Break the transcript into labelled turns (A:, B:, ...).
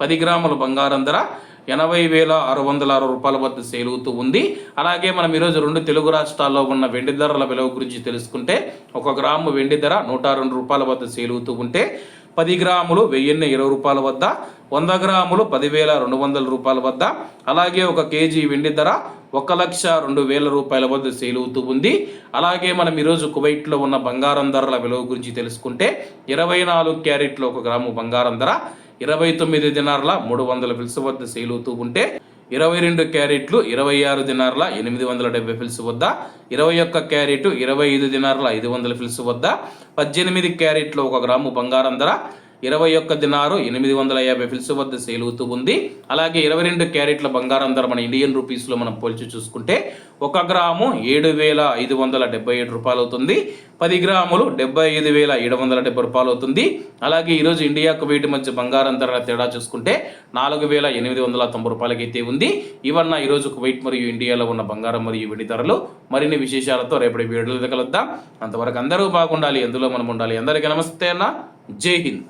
A: పది గ్రాముల బంగారం ధర ఎనభై వేల ఆరు వందల ఆరు రూపాయల వద్ద సేల్ అవుతూ ఉంది. అలాగే మనం ఈరోజు రెండు తెలుగు రాష్ట్రాల్లో ఉన్న వెండి ధరల విలువ గురించి తెలుసుకుంటే ఒక గ్రాము వెండి ధర నూట రెండు రూపాయల వద్ద సేల్ అవుతూ ఉంటే పది గ్రాములు వెయ్యిన్ని ఇరవై రూపాయల వద్ద వంద గ్రాములు పదివేల రెండు వందల రూపాయల వద్ద అలాగే ఒక కేజీ వెండి ధర ఒక లక్ష రెండు వేల రూపాయల వద్ద సేల్ అవుతూ ఉంది. అలాగే మనం ఈరోజు కువైట్లో ఉన్న బంగారం ధరల విలువ గురించి తెలుసుకుంటే ఇరవై నాలుగు క్యారెట్లు ఒక గ్రాము బంగారం ధర ఇరవై తొమ్మిది దినార్ల మూడు వందల ఫిల్స్ వద్ద సేల్ అవుతూ ఉంటే ఇరవై రెండు క్యారెట్లు ఇరవై ఆరు దినార్ల ఎనిమిది వందల డెబ్బై ఫిల్స్ వద్ద ఇరవై ఒక్క క్యారెట్ ఇరవై ఐదు దినార్ల ఐదు వందల ఫిల్స్ వద్ద పద్దెనిమిది క్యారెట్లు ఒక గ్రాము బంగారం ధర ఇరవై ఒక్క దినారు ఎనిమిది వందల యాభై ఫిల్స్ వద్ద సేల్ అవుతూ ఉంది. అలాగే ఇరవై రెండు క్యారెట్ల బంగారం ధర మన ఇండియన్ రూపీస్లో మనం పోల్చి చూసుకుంటే ఒక గ్రాము ఏడు వేల ఐదు వందల డెబ్బై ఏడు రూపాయలు అవుతుంది పది గ్రాములు డెబ్బై ఐదు వేల ఏడు వందల డెబ్బై రూపాయలు అవుతుంది అలాగే ఈరోజు ఇండియాకు వీటి మధ్య బంగారం ధర తేడా చూసుకుంటే నాలుగు వేల ఎనిమిది వందల తొంభై రూపాయలకి అయితే ఉంది. ఇవన్న ఈరోజు కువైట్ మరియు ఇండియాలో ఉన్న బంగారం మరియు వెండి ధరలు. మరిన్ని విశేషాలతో రేపటి వీడియోలో కలుద్దాం. అంతవరకు అందరూ బాగుండాలి ఎందులో మనం ఉండాలి. అందరికీ నమస్తే అన్న. జై హింద్.